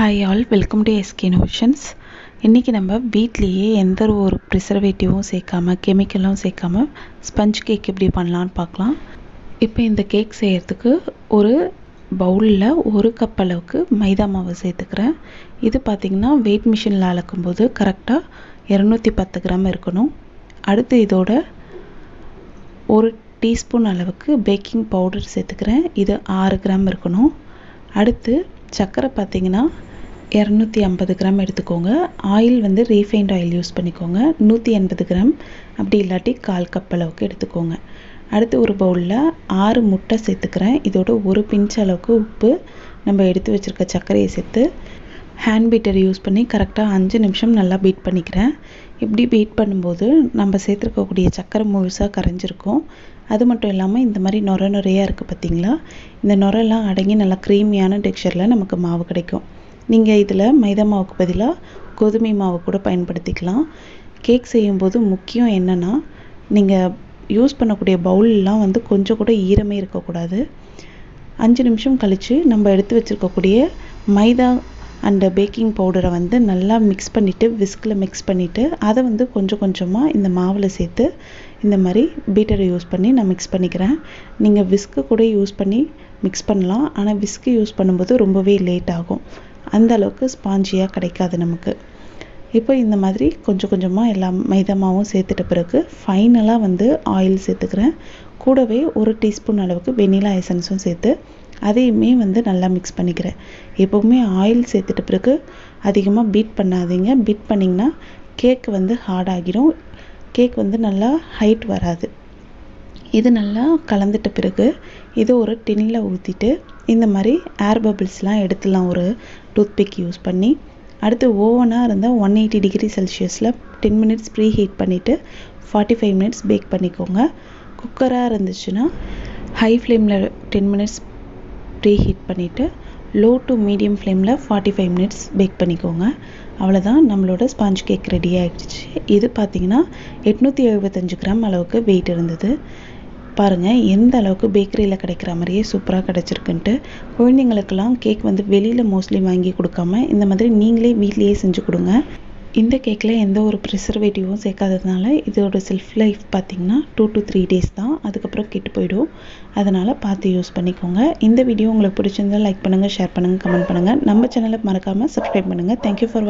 Hi all welcome to SK notions இன்றைக்கி நம்ம வீட்லேயே எந்த ஒரு ப்ரிசர்வேட்டிவும் சேர்க்காம கெமிக்கலும் சேர்க்காம ஸ்பஞ்ச் கேக் எப்படி பண்ணலான்னு பார்க்கலாம். இப்போ இந்த கேக் செய்கிறதுக்கு ஒரு பவுலில் ஒரு கப் அளவுக்கு மைதா மாவு சேர்த்துக்கிறேன். இது பார்த்திங்கன்னா வெயிட் மிஷினில் அளக்கும்போது கரெக்டாக இரநூத்தி பத்து கிராம் இருக்கணும். அடுத்து இதோட ஒரு டீஸ்பூன் அளவுக்கு பேக்கிங் பவுடர் சேர்த்துக்கிறேன். இது ஆறு கிராம் இருக்கணும். அடுத்து சர்க்கரை பார்த்தீங்கன்னா இரநூத்தி ஐம்பது கிராம் எடுத்துக்கோங்க. ஆயில் வந்து ரீஃபைண்ட் ஆயில் யூஸ் பண்ணிக்கோங்க. நூற்றி எண்பது கிராம். அப்படி இல்லாட்டி கால் கப் அளவுக்கு எடுத்துக்கோங்க. அடுத்து ஒரு பவுலில் ஆறு முட்டை சேர்த்துக்கிறேன். இதோட ஒரு பிஞ்ச் அளவுக்கு உப்பு நம்ம எடுத்து வச்சுருக்க சர்க்கரையை சேர்த்து ஹேண்ட் பீட்டர் யூஸ் பண்ணி கரெக்டாக அஞ்சு நிமிஷம் நல்லா பீட் பண்ணிக்கிறேன். இப்படி பீட் பண்ணும்போது நம்ம சேர்த்துருக்கக்கூடிய சர்க்கரை முழுசாக கரைஞ்சிருக்கும். அது மட்டும் இல்லாமல் இந்த மாதிரி நுர நுறையாக இருக்குது பார்த்தீங்களா இந்த நுரெல்லாம் அடங்கி நல்லா க்ரீமியான டெக்ஸ்சரில் நமக்கு மாவு கிடைக்கும். நீங்கள் இதில் மைதா மாவுக்கு பதிலாக கோதுமை மாவு கூட பயன்படுத்திக்கலாம். கேக் செய்யும்போது முக்கியம் என்னென்னா நீங்கள் யூஸ் பண்ணக்கூடிய பவுல்லாம் வந்து கொஞ்சம் கூட ஈரமே இருக்கக்கூடாது. அஞ்சு நிமிஷம் கழித்து நம்ம எடுத்து வச்சுருக்கக்கூடிய மைதா அண்டு பேக்கிங் பவுடரை வந்து நல்லா மிக்ஸ் பண்ணிவிட்டு விஸ்கில் மிக்ஸ் பண்ணிவிட்டு அதை வந்து கொஞ்சம் கொஞ்சமாக இந்த மாவில் சேர்த்து இந்த மாதிரி பீட்டரை யூஸ் பண்ணி நான் மிக்ஸ் பண்ணிக்கிறேன். நீங்கள் விஸ்க்கு கூட யூஸ் பண்ணி மிக்ஸ் பண்ணலாம். ஆனால் விஸ்க்கு யூஸ் பண்ணும்போது ரொம்பவே லேட் ஆகும். அந்த அளவுக்கு ஸ்பாஞ்சியாக கிடைக்காது நமக்கு. இப்போ இந்த மாதிரி கொஞ்சம் கொஞ்சமாக எல்லா மைதா மாவும் சேர்த்துட்ட பிறகு ஃபைனலாக வந்து ஆயில் சேர்த்துக்கிறேன். கூடவே ஒரு டீஸ்பூன் அளவுக்கு வெனிலா எசன்ஸும் சேர்த்து அதையுமே வந்து நல்லா மிக்ஸ் பண்ணிக்கிறேன். எப்போவுமே ஆயில் சேர்த்துட்ட பிறகு அதிகமாக பீட் பண்ணாதீங்க. பீட் பண்ணிங்கன்னா கேக் வந்து ஹார்ட் ஆகிரும். கேக் வந்து நல்லா ஹைட் வராது. இது நல்லா கலந்துட்ட பிறகு இதை ஒரு டின்னில் ஊற்றிட்டு இந்த மாதிரி ஏர் பபிள்ஸ்லாம் எடுத்துடலாம் ஒரு டூத்பிக் யூஸ் பண்ணி அடுத்து ஓவனாக இருந்தால் ஒன் எயிட்டி டிகிரி செல்சியஸில் டென் மினிட்ஸ் ப்ரீ ஹீட் பண்ணிவிட்டு ஃபார்ட்டி ஃபைவ் மினிட்ஸ் பேக் பண்ணிக்கோங்க. குக்கராக இருந்துச்சுன்னா ஹை ஃப்ளேமில் டென் மினிட்ஸ் ப்ரீ ஹீட் பண்ணிவிட்டு லோ டு மீடியம் ஃப்ளேமில் ஃபார்ட்டி ஃபைவ் மினிட்ஸ் பேக் பண்ணிக்கோங்க. அவ்வளோதான் நம்மளோட ஸ்பாஞ்ச் கேக் ரெடி ஆகிடுச்சு இது பார்த்திங்கன்னா எட்நூற்றி எழுபத்தஞ்சு கிராம் அளவுக்கு வெயிட் இருந்தது. பாருங்கள் எந்த அளவுக்கு பேக்கரியில் கிடைக்கிற மாதிரியே சூப்பராக கிடச்சிருக்குன்ட்டு. குழந்தைங்களுக்கெல்லாம் கேக் வந்து வெளியில் மோஸ்ட்லி வாங்கி கொடுக்காம இந்த மாதிரி நீங்களே வீட்லேயே செஞ்சு கொடுங்க. இந்த கேக்கில் எந்த ஒரு ப்ரிசர்வேட்டிவும் சேர்க்காததுனால இதோட செல்ஃப் லைஃப் பார்த்திங்கன்னா டூ டு த்ரீ டேஸ் தான். அதுக்கப்புறம் கெட்டு போயிடும். அதனால் பார்த்து யூஸ் பண்ணிக்கோங்க. இந்த வீடியோ உங்களுக்கு பிடிச்சிருந்தால் லைக் பண்ணுங்கள் ஷேர் பண்ணுங்கள் கமெண்ட் பண்ணுங்கள் நம்ம சேனலை மறக்காமல் சப்ஸ்கிரைப் பண்ணுங்கள் தேங்க்யூ ஃபார்